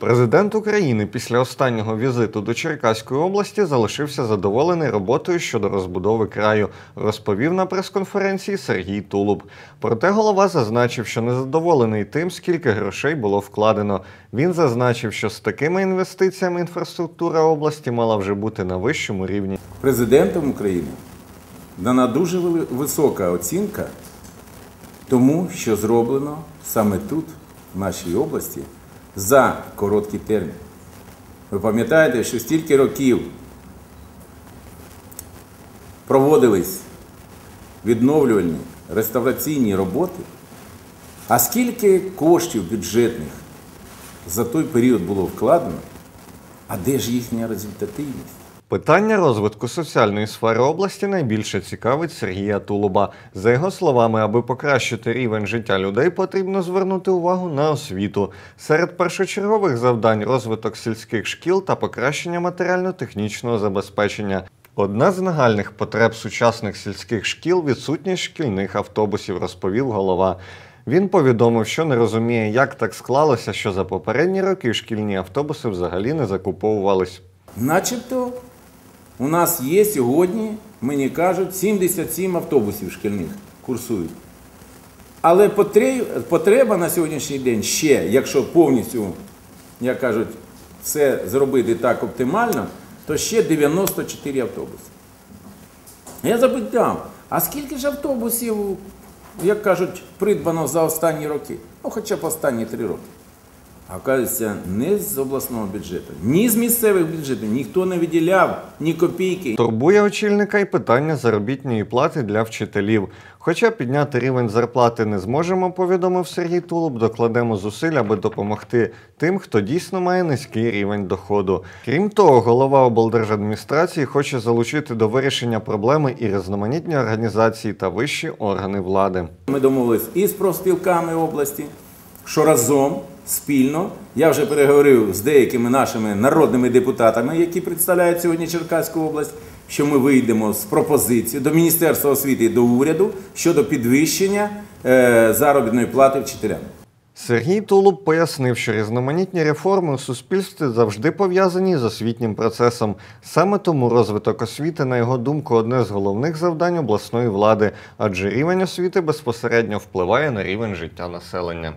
Президент України після останнього візиту до Черкаської області залишився задоволений роботою щодо розбудови краю, розповів на прес-конференції Сергій Тулуб. Проте голова зазначив, що незадоволений тим, скільки грошей було вкладено. Він зазначив, що з такими інвестиціями інфраструктура області мала вже бути на вищому рівні. Президентом України дана дуже висока оцінка тому, що зроблено саме тут, в нашій області, за короткий термін. Ви пам'ятаєте, що стільки років проводились відновлювальні реставраційні роботи, а скільки коштів бюджетних за той період було вкладено, а де ж їхня результативність? Питання розвитку соціальної сфери області найбільше цікавить Сергія Тулуба. За його словами, аби покращити рівень життя людей, потрібно звернути увагу на освіту. Серед першочергових завдань розвиток сільських шкіл та покращення матеріально-технічного забезпечення. Одна з нагальних потреб сучасних сільських шкіл відсутність шкільних автобусів, розповів голова. Він повідомив, що не розуміє, як так склалося, що за попередні роки шкільні автобуси взагалі не закуповувались. Начебто у нас є сьогодні, мені кажуть, 77 автобусів шкільних курсують. Але потреба на сьогоднішній день ще, якщо повністю, як кажуть, все зробити так оптимально, то ще 94 автобуси. Я запитав, а скільки ж автобусів, як кажуть, придбано за останні роки? Ну, хоча б останні три роки. А оказується, не з обласного бюджету, ні з місцевих бюджетів ніхто не виділяв ні копійки. Турбує очільника і питання заробітної плати для вчителів. Хоча підняти рівень зарплати не зможемо, повідомив Сергій Тулуб, докладемо зусиль, аби допомогти тим, хто дійсно має низький рівень доходу. Крім того, голова облдержадміністрації хоче залучити до вирішення проблеми і різноманітні організації та вищі органи влади. Ми домовились і з профспілками області, що разом спільно я вже переговорив з деякими нашими народними депутатами, які представляють сьогодні Черкаську область. Що ми вийдемо з пропозицією до Міністерства освіти і до уряду щодо підвищення е, заробітної плати вчителям. Сергій Тулуб пояснив, що різноманітні реформи у суспільстві завжди пов'язані з освітнім процесом. Саме тому розвиток освіти, на його думку, одне з головних завдань обласної влади, адже рівень освіти безпосередньо впливає на рівень життя населення.